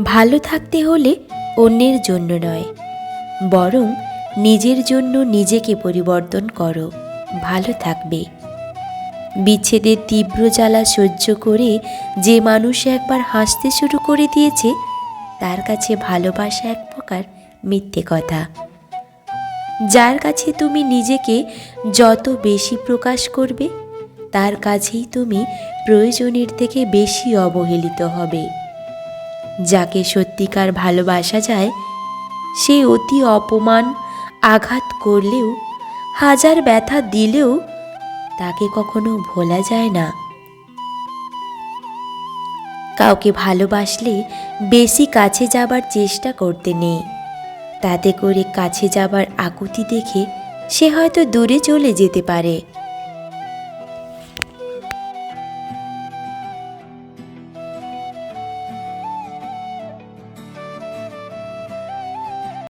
ভালো থাকতে হলে অন্যের জন্য নয়, বরং নিজের জন্য নিজেকে পরিবর্তন করো, ভালো থাকবে। বিচ্ছেদের তীব্র জ্বালা সহ্য করে যে মানুষ একবার হাসতে শুরু করে দিয়েছে, তার কাছে ভালোবাসা এক প্রকার মিথ্যে কথা। যার কাছে তুমি নিজেকে যত বেশি প্রকাশ করবে, তার কাছেই তুমি প্রয়োজনের থেকে বেশি অবহেলিত হবে। যাকে সত্যিকার ভালোবাসা যায়, সে অতি অপমান আঘাত করলেও, হাজার ব্যথা দিলেও তাকে কখনো ভোলা যায় না। কাউকে ভালোবাসলে বেশি কাছে যাবার চেষ্টা করতে নেই। তাতে করে কাছে যাবার আকুতি দেখে সে হয়তো দূরে চলে যেতে পারে।